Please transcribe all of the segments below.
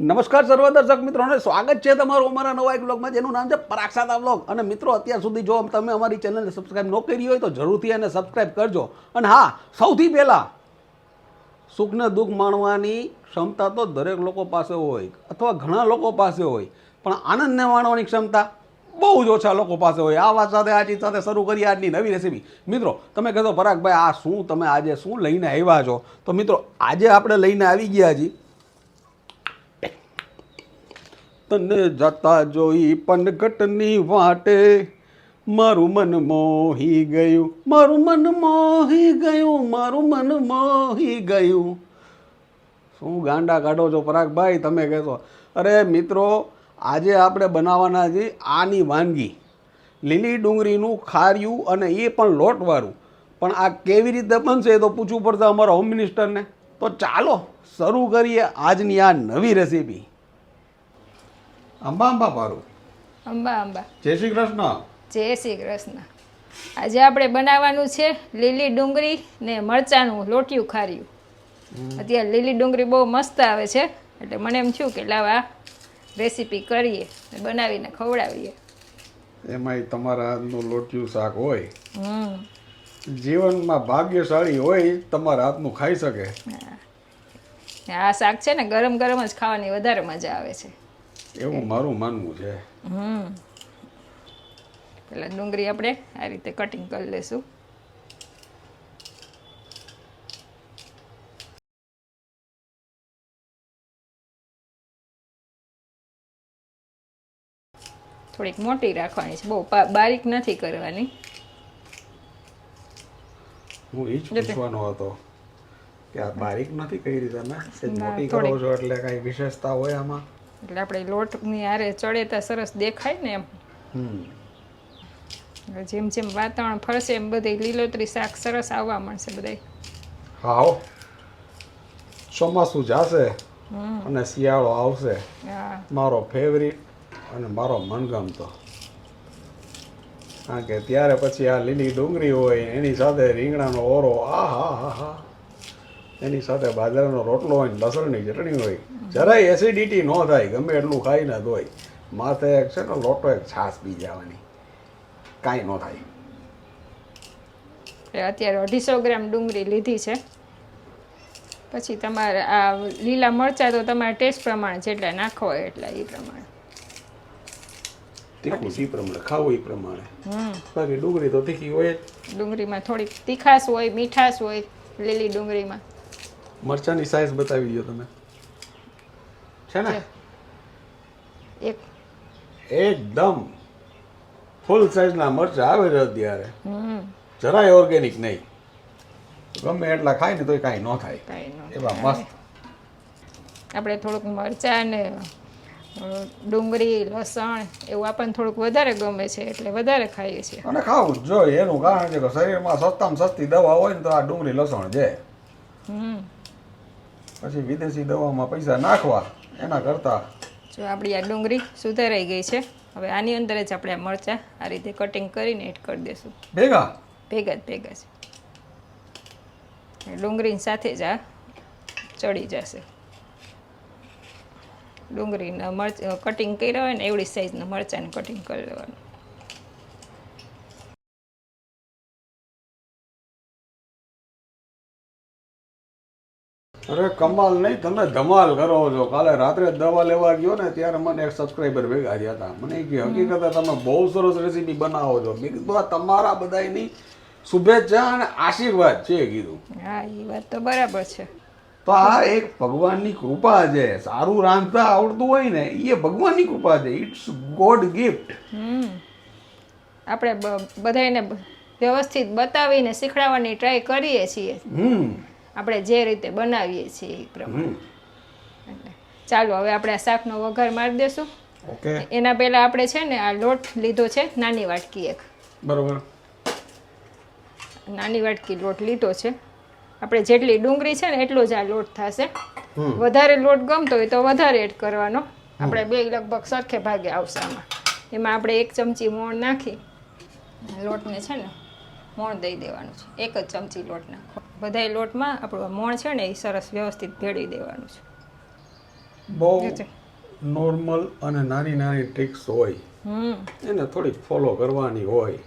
નમસ્કાર સર્વ દર્શક મિત્રોને, સ્વાગત છે તમારું અમારા નવા એક બ્લોગમાં જેનું નામ છે પરાક્ષાતા બ્લોગ અને મિત્રો, અત્યાર સુધી જો તમે અમારી ચેનલને સબસ્ક્રાઇબ ન કરી હોય તો જરૂરથી એને સબસ્ક્રાઇબ કરજો. અને હા, સૌથી પહેલાં, સુખને દુઃખ માણવાની ક્ષમતા તો દરેક લોકો પાસે હોય, અથવા ઘણા લોકો પાસે હોય, પણ આનંદને માણવાની ક્ષમતા બહુ જ ઓછા લોકો પાસે હોય. આ વાત સાથે, આ ચીજ સાથે શરૂ કરીએ આજની નવી રેસીપી મિત્રો, તમે કહેશો પરાગભાઈ આ શું તમે આજે શું લઈને આવ્યા છો? તો મિત્રો, આજે આપણે લઈને આવી ગયા છીએ તને જતા જોઈ પનઘટની વાટે. મારું મન મોહી ગયું, મારું મન મોહી ગયું, મારું મન મોહી ગયું. શું ગાંડા કાઢો છો પરાગભાઈ, તમે કહેશો. અરે મિત્રો, આજે આપણે બનાવવાના છે આની વાનગી. લીલી ડુંગળીનું ખાર્યું અને એ પણ લોટવાળું. પણ આ કેવી રીતે બનશે એ તો પૂછવું પડશે અમારા હોમ મિનિસ્ટરને. તો ચાલો, શરૂ કરીએ આજની આ નવી રેસીપી. અંબા અંબા પારું અંબા અંબા. જય શ્રી કૃષ્ણ. જય શ્રી કૃષ્ણ. આજે આપણે બનાવવાનું છે લીલી ડુંગળી ને મરચાંનું લોટિયું ખાર્યું. અત્યારે લીલી ડુંગળી બહુ મસ્ત આવે છે એટલે મને એમ થયું કે લાવા રેસીપી કરીએ ને બનાવીને ખવડાવીએ. એમાંય તમારા હાથનું લોટિયું શાક હોય. જીવનમાં ભાગ્યશાળી હોય તમારા હાથનું ખાઈ શકે. આ શાક છે ને ગરમ ગરમ જ ખાવાની વધારે મજા આવે છે. એવું મારું માનવું છે. હમ. પેલા ડુંગળી આપણે આ રીતે કટિંગ કરી લેશું. થોડીક મોટી રાખવાની છે. બહુ બારીક નથી કરવાની. હું એ જ પૂછવાનો હતો કે આ બારીક નથી કઈ રીતે તમે મોટી. કરો છો એટલે કઈ વિશેષતા હોય આમાં? એટલે આપણે લોટની હારે ચડેતા સરસ દેખાય ને એમ. હમ. જેમ જેમ વાતાવરણ ફરશે એમ બધી લીલોતરી શાક સરસ આવવા મળશે બધાય. હા ચોમાસું જાશે હમ. અને શિયાળો આવશે. મારો ફેવરિટ અને મારો મનગમતો. કારણ કે ત્યારે પછી આ લીલી ડુંગળી હોય એની સાથે રીંગણાનો ઓરો આ હા હા હા એની સાથે બાજરાનો રોટલો હોય ને લસણની ચટણી હોય જરાય એસિડિટી ન થાય ગમે એટલું ખાઈને ધોય માથે એક છે ને લોટો એક છાશ પી જવાની. કાંઈ ન થાય. અત્યારે અઢીસો ગ્રામ ડુંગળી લીધી છે. પછી તમારે આ લીલા મરચાં તો તમારે ટેસ્ટ પ્રમાણે જેટલા નાખો હોય એટલા એ પ્રમાણે. તીખું એ પ્રમાણે ખાવું એ પ્રમાણે. હમ. બાકી ડુંગળી તો તીખી હોય ડુંગળીમાં થોડીક તીખાશ હોય મીઠાશ હોય લીલી ડુંગળીમાં. મરચાંની સાઈઝ બતાવી દો તમે. છે ને? એક. એકદમ ફૂલ સાઈઝના મરચાં આવે છે અત્યારે. જરાય ઓર્ગેનિક નહીં. ગમે એટલા ખાય ને તોય કાંઈ ન થાય. એવા મસ્ત. આપણે થોડુંક મરચાં ને ડુંગળી લસણ એવું આપણને થોડુંક વધારે ગમે છે એટલે વધારે ખાઈએ છીએ. અને ખાવું જ જોઈએ. એનું કારણ છે કે શરીરમાં સસ્તામાં સસ્તી દવા હોય ને તો આ ડુંગળી લસણ છે. હમ. પછી વિદેશી દવામાં પૈસા નાખવા એના કરતાં. જો આપણી આ ડુંગળી સુધારાઈ ગઈ છે. હવે આની અંદર જ આપણે આ મરચાં આ રીતે કટિંગ કરીને એડ કરી દેશું. ભેગા? ભેગા જ ભેગા છે ડુંગળીની સાથે જ આ ચડી જશે. ડુંગળીના મરચ કટિંગ કર્યા હોય ને એવડી સાઈઝના મરચાંને કટિંગ કરી લેવાનું અરે કમાલ નહીં તમે ધમાલ કરો છો. કાલે રાત્રે દવા લેવા ગયો ને ત્યારે મને એક સબસ્ક્રાઈબર ભેગા થયા હતા. મને કે હકીકતે તમે બહુ સરસ રેસીપી બનાવો છો. મેં કીધું તમારા બધાની શુભેચ્છા અને આશીર્વાદ છે કીધું. હા એ વાત તો બરાબર છે. તો આ એક ભગવાનની કૃપા છે. સારું રાંધતા આવડતું હોય ને એ ભગવાનની કૃપા છે. It's God gift hmm. આપણે બધાને વ્યવસ્થિત બતાવીને શીખડાવવાની ટ્રાય કરીએ છીએ. હમ. આપણે જે રીતે બનાવીએ છીએ એ પ્રમાણે. ચાલો હવે આપણે આ શાકનો વઘાર મારી દેશું. ઓકે. એના પહેલાં આપણે છે ને આ લોટ લીધો છે નાની વાટકી એક. બરોબર. નાની વાટકી લોટ લીધો છે. આપણે જેટલી ડુંગળી છે ને એટલો જ આ લોટ થશે. વધારે લોટ ગમતો હોય તો વધારે એડ કરવાનો. આપણે બે લગભગ સરખે ભાગે આવશે આમાં. એમાં આપણે એક ચમચી મોણ નાખી લોટને છે ને મોણ દઈ દેવાનું છે. એક જ ચમચી લોટ નાખો. બધાય લોટમાં આપણું મોણ છે ને એ સરસ વ્યવસ્થિત ભેળવી દેવાનું છે. બહુ. નોર્મલ અને નાની નાની ટ્રિક્સ હોય. એને થોડીક ફોલો કરવાની હોય.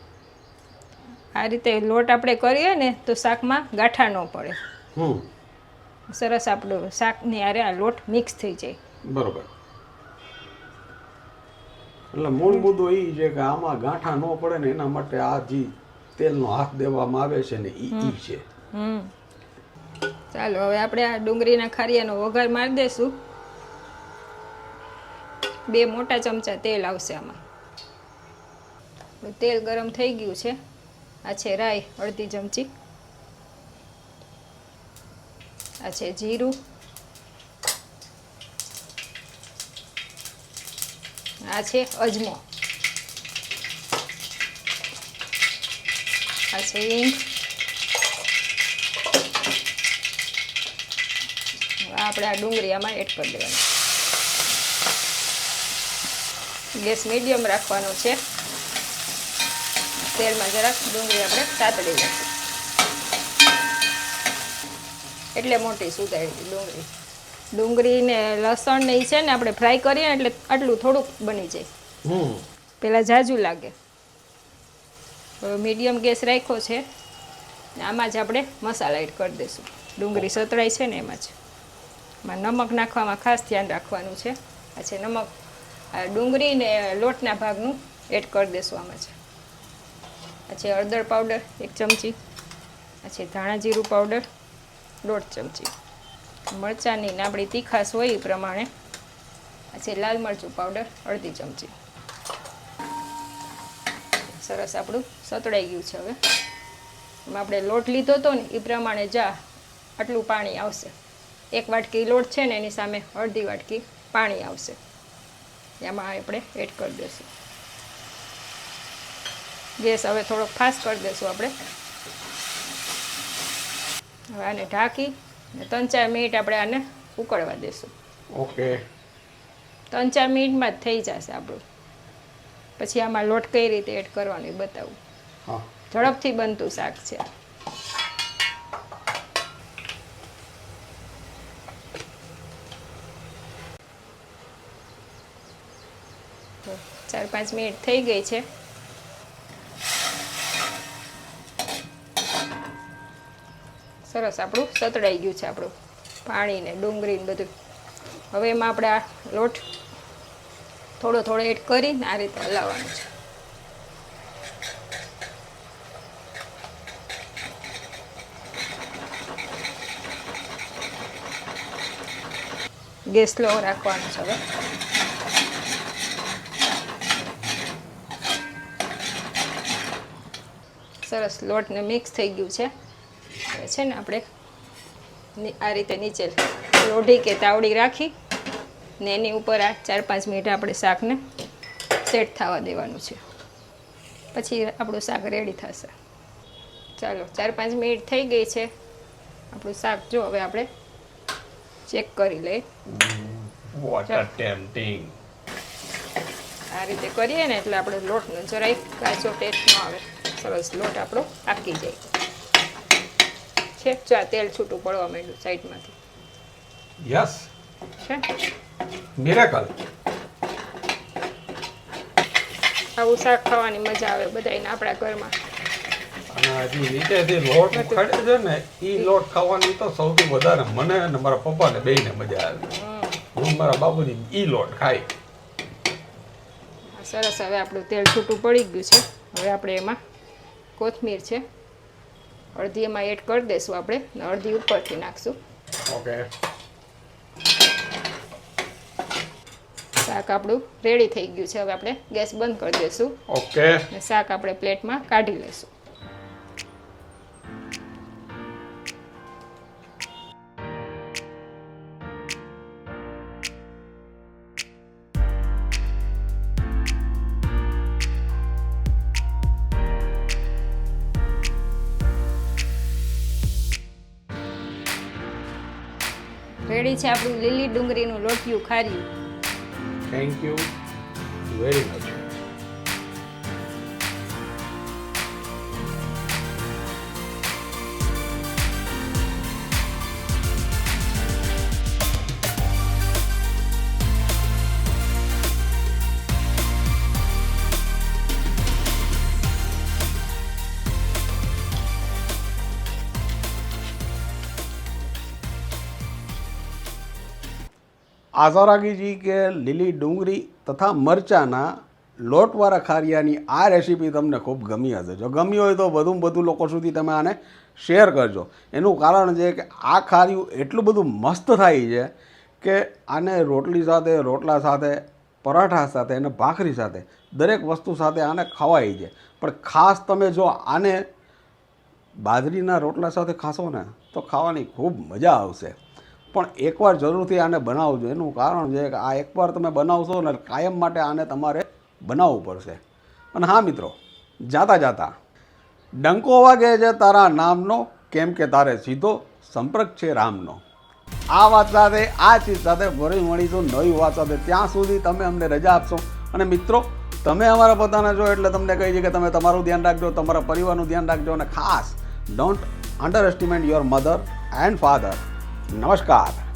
આ રીતે લોટ આપણે કરીએ ને તો શાકમાં ગાંઠા ન પડે. સરસ આપણું શાકની આરે આ લોટ મિક્સ થઈ જાય. બરોબર. એટલે મૂળ મુદ્દો એ છે કે આમાં ગાંઠા ન પડે ને એના માટે આ જે તેલનો હાથ દેવામાં આવે છે ને એ છે. હમ. ચાલો, હવે આપણે આ ડુંગળીના ખારિયાનો વઘાર મારી દઈશું બે મોટા ચમચા તેલ આવશે આમાં. તેલ ગરમ થઈ ગયું છે. આ છે રાઈ, અડધી ચમચી. આ છે જીરું. આ છે અજમો. આ છે હિંગ. આપણે આ ડુંગળી આમાં એડ કરી દેવાની. ગેસ મીડિયમ રાખવાનો છે. તેલમાં જરાક ડુંગળી આપણે સાતડી લઈશું એટલે મોટી સુધારી ડુંગળી. ડુંગળીને લસણ ને એ છે ને આપણે ફ્રાય કરીએ એટલે આટલું થોડુંક બની જાય. પેલા ઝાઝું જાજુ લાગે. મીડિયમ ગેસ રાખ્યો છે. આમાં જ આપણે મસાલા એડ કરી દઈશું. ડુંગળી સતળાઈ છે ને એમાં જ. એમાં નમક નાખવામાં ખાસ ધ્યાન રાખવાનું છે. આ છે નમક. ડુંગળી ને લોટના ભાગનું એડ કરી દઈશું આમાં છે. આ છે હળદર પાવડર, એક ચમચી. આ છે ધાણા જીરું પાવડર, દોઢ ચમચી. મરચાંની નાબળી તીખાશ હોય એ પ્રમાણે આ છે લાલ મરચું પાવડર, અડધી ચમચી. સરસ આપણું સતળાઈ ગયું છે હવે. એમાં આપણે લોટ લીધો હતો ને એ પ્રમાણે જા, આટલું પાણી આવશે. એક વાટકી લોટ છે ને એની સામે અડધી વાટકી પાણી આવશે. એમાં આપણે એડ કરી દઈશું. ગેસ હવે થોડોક ફાસ્ટ કરી દઈશું આપણે. હવે આને ઢાંકી ત્રણ ચાર મિનિટ આપણે આને ઉકળવા દઈશું. ઓકે ત્રણ ચાર મિનિટમાં જ થઈ જશે આપણું. પછી આમાં લોટ કઈ રીતે એડ કરવાનું એ બતાવું. ઝડપથી બનતું શાક છે તો ચાર, પાંચ મિનિટ થઈ ગઈ છે. સરસ, આપણું સતડાઈ ગયું છે આપણું. પાણી ને ડુંગળી ને બધું. હવે એમાં આપણે આ લોટ થોડો થોડો એડ કરીને આ રીતે હલાવવાનું છે. ગેસ લો રાખવાનો છે હવે. સરસ લોટને મિક્સ થઈ ગયું છે. છે ને આપણે આ રીતે નીચે લોઢી કે તાવડી રાખી ને એની ઉપર આ ચાર પાંચ મિનિટ આપણે શાકને સેટ થવા દેવાનું છે. પછી આપણું શાક રેડી થશે. ચાલો ચાર પાંચ મિનિટ થઈ ગઈ છે. આપણું શાક જો હવે આપણે ચેક કરી લઈએ. આ રીતે કરીએ ને એટલે આપણે લોટનો જરાય કાચો ટેસ્ટ ન આવે. સરસ લોટ આપણો પાકી જાય. છે? જો આ તેલ છૂટું પડવા માંડ્યું સાઈડમાંથી. યસ. છે? મિરેકલ. આવું શાક ખાવાની મજા આવે બધાને આપણા ઘરમાં. અને હજી જે લોટ ઉખાડે છે ને એ લોટ ખાવાની તો સૌથી વધારે મને અને મારા પપ્પાને બેયને મજા આવે. હું મારા બાબુજી ઈ લોટ ખાય આ સરસ હવે આપણું તેલ છૂટું પડી ગયું છે. હવે આપણે એમાં કોથમીર છે. અડધી એમાં એડ કરી દઈશું આપણે ને અડધી ઉપરથી નાખશું. ઓકે. શાક આપણું રેડી થઈ ગયું છે. હવે આપણે ગેસ બંધ કરી દઈશું ઓકે. શાક આપણે પ્લેટમાં કાઢી લઈશું. રેડી છે આપણું લીલી ડુંગળીનું લોટિયું ખાર્યું થેન્ક યુ વેરી મચ રાખી કે લીલી ડુંગળી તથા મરચાંના લોટવાળા ખારિયાની આ રેસીપી તમને ખૂબ ગમી હશે. જો ગમી હોય તો વધુ લોકો સુધી તમે આને શેર કરજો. એનું કારણ છે કે આ ખારિયું એટલું બધું મસ્ત થાય છે કે આને રોટલી સાથે, રોટલા સાથે, પરાઠા સાથે અને ભાખરી સાથે દરેક વસ્તુ સાથે આને ખવાય છે. પણ ખાસ તમે જો આને બાજરીના રોટલા સાથે ખાશો ને, તો ખાવાની ખૂબ મજા આવશે. પણ એકવાર જરૂરથી આને બનાવજો. એનું કારણ છે કે આ એકવાર તમે બનાવશો ને કાયમ માટે આને તમારે બનાવવું પડશે. અને હા મિત્રો, જાતા જાતા, ડંકો વાગે છે તારા નામનો, કેમ કે તારે સીધો સંપર્ક છે રામનો. આ વાત સાથે, આ ચીજ સાથે ફરી મળીશું નવી વાત સાથે. ત્યાં સુધી તમે અમને રજા આપશો. અને મિત્રો, તમે અમારા પોતાના છો એટલે તમને કહી છે કે તમે તમારું ધ્યાન રાખજો, તમારા પરિવારનું ધ્યાન રાખજો. અને ખાસ don't underestimate your mother and father નમસ્કાર.